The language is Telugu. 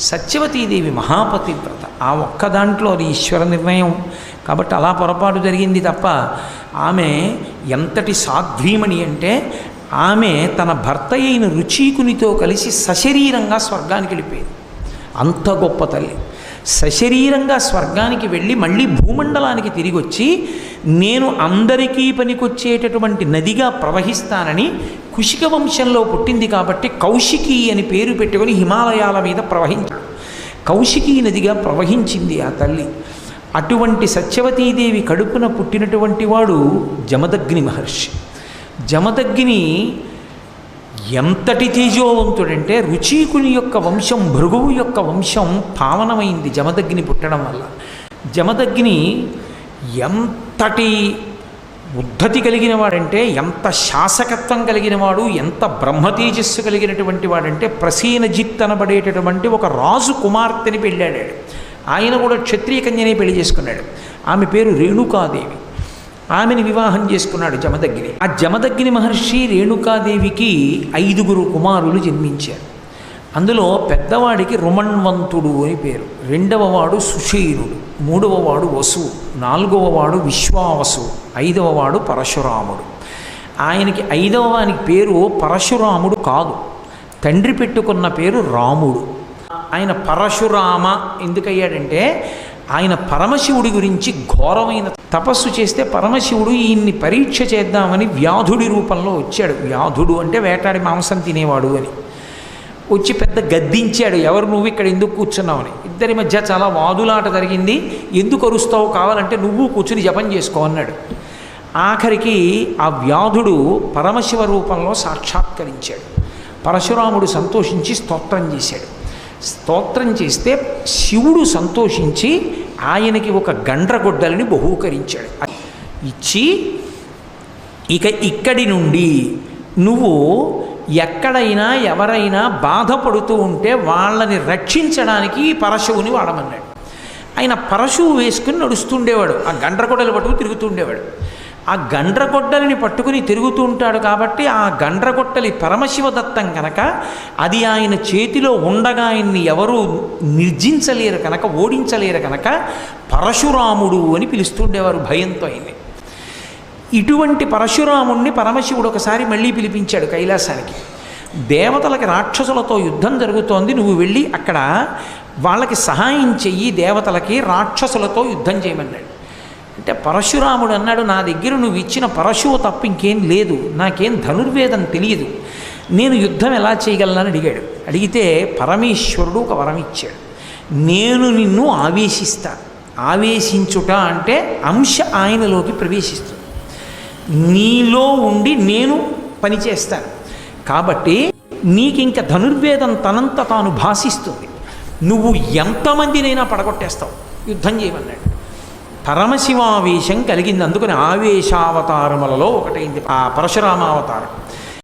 సత్యవతీదేవి మహాపతివ్రత. ఆ ఒక్క దాంట్లో అది ఈశ్వర నిర్ణయం. కాబట్టి అలా పొరపాటు జరిగింది తప్ప ఆమె ఎంతటి సాధ్వీమణి అంటే ఆమె తన భర్త అయిన రుచీకునితో కలిసి సశరీరంగా స్వర్గానికి వెళ్ళిపోయింది. అంత గొప్ప తల్లి. సశరీరంగా స్వర్గానికి వెళ్ళి మళ్ళీ భూమండలానికి తిరిగి వచ్చి నేను అందరికీ పనికొచ్చేటటువంటి నదిగా ప్రవహిస్తానని కుషిక వంశంలో పుట్టింది కాబట్టి కౌశికి అని పేరు పెట్టుకొని హిమాలయాల మీద ప్రవహించాడు కౌశికీ నదిగా ప్రవహించింది ఆ తల్లి. అటువంటి సత్యవతీదేవి కడుపున పుట్టినటువంటి వాడు జమదగ్ని మహర్షి. జమదగ్ని ఎంతటి తేజోవంతుడంటే రుచీకుని యొక్క వంశం భృగువు యొక్క వంశం పావనమైంది జమదగ్ని పుట్టడం వల్ల. జమదగ్ని ఎంతటి ఉద్ధతి కలిగిన వాడంటే ఎంత శాసకత్వం కలిగిన వాడు ఎంత బ్రహ్మతేజస్సు కలిగినటువంటి వాడంటే ప్రసీనజిత్ అనబడేటటువంటి ఒక రాజు కుమార్తెని పెళ్ళాడాడు. ఆయన కూడా క్షత్రియ కన్యనే పెళ్ళి చేసుకున్నాడు. ఆమె పేరు రేణుకాదేవి. ఆమెని వివాహం చేసుకున్నాడు జమదగ్ని. ఆ జమదగ్ని మహర్షి రేణుకాదేవికి ఐదుగురు కుమారులు జన్మించారు. అందులో పెద్దవాడికి రుమణ్వంతుడు అని పేరు. రెండవ వాడు సుషీరుడు మూడవ వాడు వసువు విశ్వావసు ఐదవవాడు పరశురాముడు. ఆయనకి ఐదవ వానికి పేరు పరశురాముడు కాదు తండ్రి పెట్టుకున్న పేరు రాముడు. ఆయన పరశురామ ఎందుకయ్యాడంటే ఆయన పరమశివుడి గురించి ఘోరమైన తపస్సు చేస్తే పరమశివుడు ఈయన్ని పరీక్ష చేద్దామని వ్యాధుడి రూపంలో వచ్చాడు. వ్యాధుడు అంటే వేటాడి మాంసం తినేవాడు అని. వచ్చి పెద్ద గద్దించాడు. ఎవరు నువ్వు ఇక్కడ ఎందుకు కూర్చున్నావని ఇద్దరి మధ్య చాలా వాదులాట జరిగింది. ఎందుకు అరుస్తావు? కావాలంటే నువ్వు కూర్చుని జపం చేసుకో అన్నాడు. ఆఖరికి ఆ వ్యాధుడు పరమశివ రూపంలో సాక్షాత్కరించాడు. పరశురాముడు సంతోషించి స్తోత్రం చేశాడు. స్తోత్రం చేస్తే శివుడు సంతోషించి ఆయనకి ఒక గండ్రగొడ్డలని బహూకరించాడు. ఇచ్చి ఇక ఇక్కడి నుండి నువ్వు ఎక్కడైనా ఎవరైనా బాధపడుతూ ఉంటే వాళ్ళని రక్షించడానికి ఈ పరశువుని వాడమన్నాడు. ఆయన పరశువు వేసుకుని నడుస్తుండేవాడు. ఆ గండ్రగొడ్డలు పట్టుకు తిరుగుతుండేవాడు. ఆ గండ్రగొడ్డలిని పట్టుకుని తిరుగుతూ ఉంటాడు కాబట్టి ఆ గండ్రగొట్టలి పరమశివదత్తం కనుక అది ఆయన చేతిలో ఉండగా ఆయన్ని ఎవరూ నిర్జించలేరు కనుక ఓడించలేరు కనుక పరశురాముడు అని పిలుస్తుండేవారు భయంతో ఆయన్ని. ఇటువంటి పరశురాముణ్ణి పరమశివుడు ఒకసారి మళ్ళీ పిలిపించాడు కైలాసానికి. దేవతలకి రాక్షసులతో యుద్ధం జరుగుతోంది నువ్వు వెళ్ళి అక్కడ వాళ్ళకి సహాయం చెయ్యి దేవతలకి రాక్షసులతో యుద్ధం చేయమన్నాడు. అంటే పరశురాముడు అన్నాడు నా దగ్గర నువ్వు ఇచ్చిన పరశువు తప్ప ఇంకేం లేదు నాకేం ధనుర్వేదం తెలియదు నేను యుద్ధం ఎలా చేయగలనని అడిగాడు. అడిగితే పరమేశ్వరుడు ఒక వరం ఇచ్చాడు. నేను నిన్ను ఆవేశిస్తాను ఆవేశించుట అంటే అంశ ఆయనలోకి ప్రవేశిస్తుంది నీలో ఉండి నేను పనిచేస్తాను కాబట్టి నీకింక ధనుర్వేదం తనంత తాను భాషిస్తుంది. నువ్వు ఎంతమందినైనా పడగొట్టేస్తావు. యుద్ధం చేయమన్నాడు. పరమశివావేశం కలిగింది. అందుకని ఆవేశావతారములలో ఒకటైంది. ఆ పరశురామావతారం.